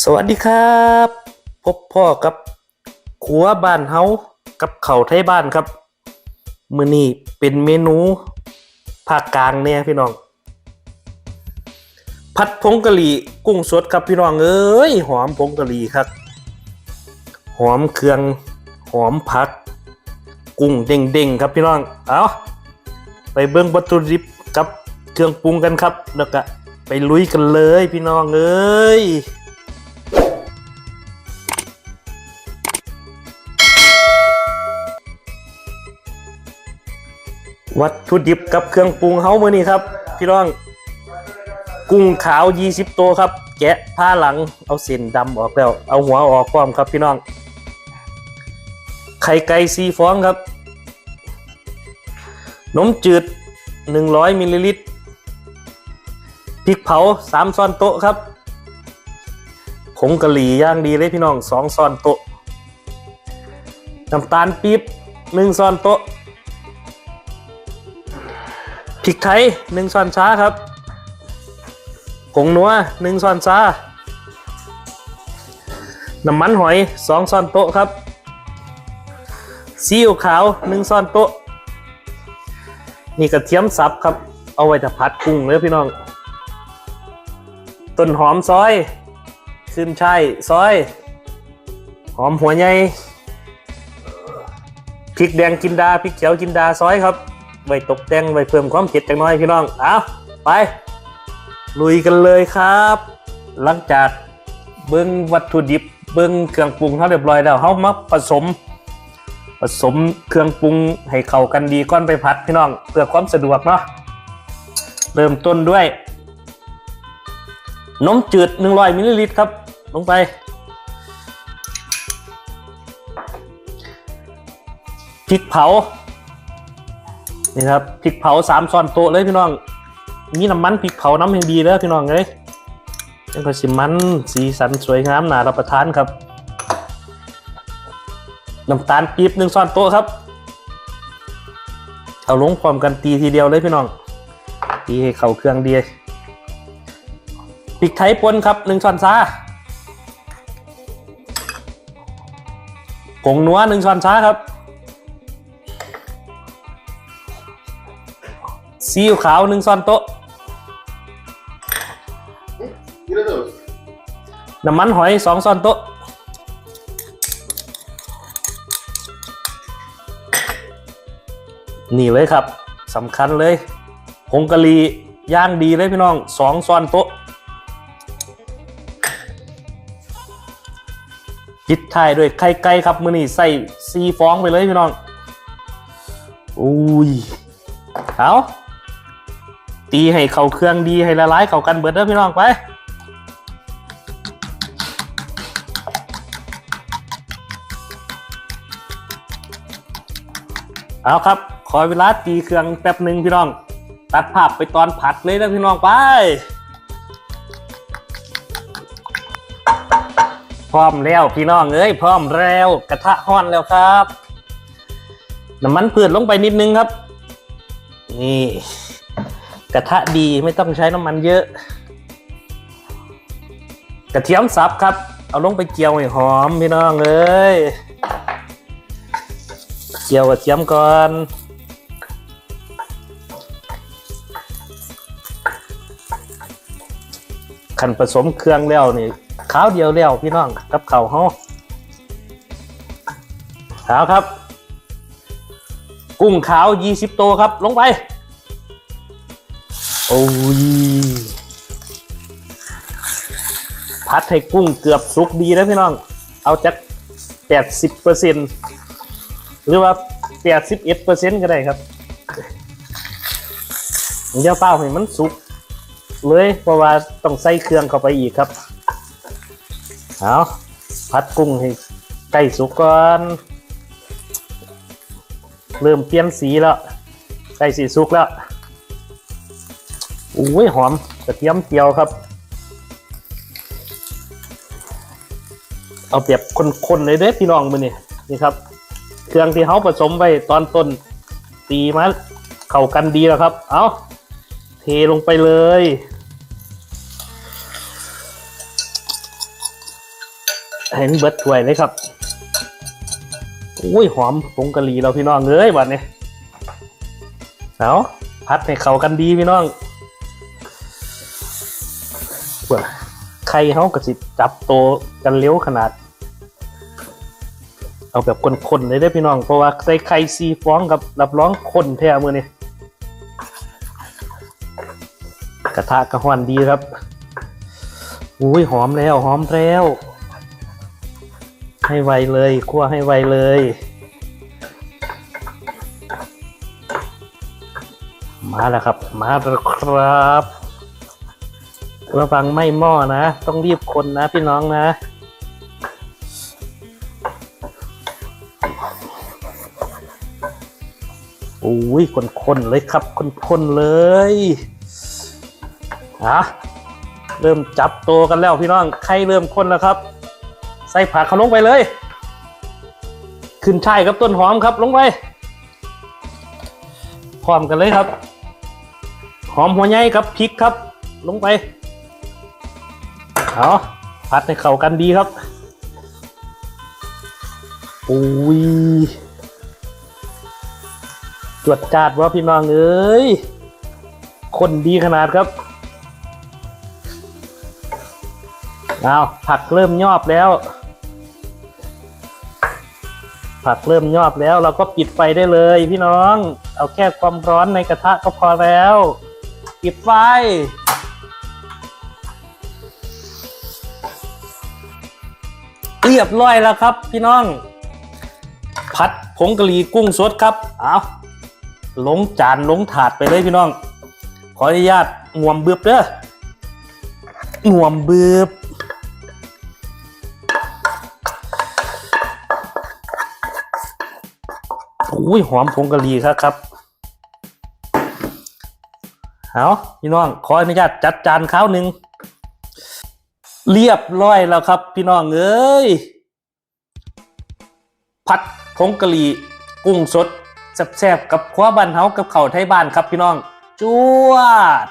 สวัสดีครับ พบพ่อกับขัวบ้านเฮากับเขาไทยบ้านครับ มื้อนี้เป็นเมนูภาคกลางเนี่ยพี่น้อง ผัดผงกะหรี่กุ้งสดครับพี่น้องเอ้ยหอมผงกะหรี่ครับ หอมเครื่องหอมผัก กุ้งเด้งๆครับพี่น้องเอาไปเบิ่งวัตถุดิบกับเครื่องปรุงกันครับ แล้วก็ไปลุยกันเลยพี่น้องเอ้ย วัตถุดิบกับเครื่องปรุงเฮามื้อนี้ครับ พี่น้อง กุ้งขาว 20 ตัวครับ แกะผ้าหลังเอาเส้นดำออกแล้ว เอาหัวออกพร้อมครับพี่น้อง ไข่ไก่ซีฟองครับนมจืด 100มิลลิลิตรพริกเผา3ช้อนโต๊ะครับผงกะหรี่ย่างดีเลยพี่น้อง2ช้อนโต๊ะน้ำตาลปี๊บ1ช้อนโต๊ะ พริกไทยหนึ่งช้อนชาครับผงนัวหนึ่งช้อนชาน้ำมันหอยสองช้อนโต๊ะครับซีอิ๊วขาวหนึ่งช้อนโต๊ะนี่กระเทียมสับครับ เอาไว้จะผัดกุ้งเลยพี่น้อง ต้นหอมซอยขึ้นช่ายซอย หอมหัวใหญ่พริกแดงกินดาพริกเขียวกินดาซอยครับ ไว้ตกแต่งไว้เพิ่มความเผ็ดจังน้อยพี่น้องเอาไป ลุยกันเลยครับ หลังจากเบิ้งวัตถุดิบเบิ้งเครื่องปรุงเขาเรียบร้อยแล้วเขามาผสม ผสมเครื่องปรุงให้เข้ากันดีก่อนไปผัดพี่น้องเพื่อความสะดวกเนาะเริ่มต้นด้วยนมจืด 100มิลลิลิตรครับ ลงไป พริกเผา นี่ครับพริกเผาสามช้อนโต๊ะเลยพี่น้องมีน้ำมันพริกเผาน้ำให้ดีแล้วพี่น้องเลยยังก็สิมันสีสันสวยงามน่ารับประทานครับน้ำตาลปี๊บหนึ่งช้อนโต๊ะครับ เอาลงพร้อมกันตีทีเดียวเลยพี่น้อง ตีให้เข้าเครื่องดีพริกไทยป่นครับหนึ่งช้อนชาผงนัวหนึ่งช้อนชาครับ ซีอิ๊วขาวหนึ่งช้อนโต๊ะ น้ำมันหอยสองช้อนโต๊ะ นี่เลยครับสำคัญเลยผงกะหรี่ย่างดีเลยพี่น้องสองช้อนโต๊ะปิดท้ายด้วยไข่ไก่ครับ มือนี้ใส่ซีฟองไปเลยพี่น้อง อุ้ย เอา ตีให้เข้าเครื่องดีให้ละลายเข้ากันเบิดเด้อพี่น้องไปเอาครับ ขอเวลาตีเครื่องแป๊บหนึ่งพี่น้อง ตัดภาพไปตอนผัดเลยนะพี่น้องไป พร้อมแล้วพี่น้องเอ้ยพร้อมแล้วกระทะห้อนแล้วครับน้ำมันพืชลงไปนิดนึงครับ นี่ กระทะดีไม่ต้องใช้น้ำมันเยอะ กระเทียมสับครับ เอาลงไปเจียวให้หอมพี่น้องเอ้ยเจียวกระเทียมก่อนขันผสมเครื่องแล้วนี่ข้าวเดียวแล้วพี่น้องกับข้าวห่อขาวครับ กุ้งขาว20ตัวครับ ลงไป โอ้ยพัดให้กุ้งเกือบสุกดีนะพี่น้อง เอาจากแปดสิบเปอร์เซ็นหรือว่าแปดสิบเอ็ดเปอร์เซ็นก็ได้ครับอย่าเป้าให้มันสุกเลยเพราะว่าต้องใส่เครื่องเข้าไปอีกครับ เอาพัดกุ้งให้ใกล้สุกก่อนเริ่มเปลี่ยนสีแล้วใกล้สีสุกแล้ว อุ้ยหอมกระเทียมเจียวครับ เอาเปียบคนๆเลยเด้พี่น้องมือนี่นี่ครับ เครื่องที่เขาผสมไว้ตอนต้นตีมาเข้ากันดีแล้วครับ เอาเทลงไปเลยเห็นเบิดถ้วยเลยครับอุ้ยหอมผงกะหรี่เราพี่น้องเอ้ยวันนี้เอาพัดให้เข้ากันดีพี่น้อง เว้ยไข่เขากระสิจับโตกันเร็วขนาด เอาแบบคนๆเลยได้พี่น้อง เพราะว่าใส่ไข่ซีฟองกับรับรองคนแท้มือนี่กระทะกระหอนดีครับอุ้ยหอมแล้วหอมแล้ว ให้ไวเลยคั่วให้ไวเลยมาแล้วครับ มาแล้วครับ ระวังไหม่หม้อนะ ต้องรีบคนนะพี่น้องนะ โอ้ยคนๆเลยครับคนๆเลยอะเริ่มจับโตวกันแล้วพี่น้องไข่เริ่มข้นแล้วครับ ใส่ผักเขาลงไปเลย ขึ้นช่ายกับต้นหอมครับลงไปพร้อมกันเลยครับ หอมหัวใหญ่กับพริกครับ ลงไป เอาผัดให้เข้ากันดีครับอุ้ยจวดจาดว่าพี่น้องเอ้ยคนดีขนาดครับเอาผักเริ่มยอบแล้ว ผักเริ่มยอบแล้วเราก็ปิดไฟได้เลยพี่น้อง เอาแค่ความร้อนในกระทะก็พอแล้ว ปิดไฟ รียบร้อยแล้วครับ พี่น้อง ผัดผงกะหรี่กุ้งสดครับเอาลงจานลงถาดไปเลยพี่น้อง ขออนุญาตงวมบืบเด้องวมบืบอุ้ยหอมผงกะหรี่ครับครับ เอาพี่น้อง ขออนุญาตจัดจานข้าวหนึ่ง เรียบร้อยแล้วครับ พี่น้องเอ้ยผัดผงกะหรี่กุ้งสดแซ่บๆกับคว้าบันเฮากับเข่าไทยบ้านครับพี่น้องจวด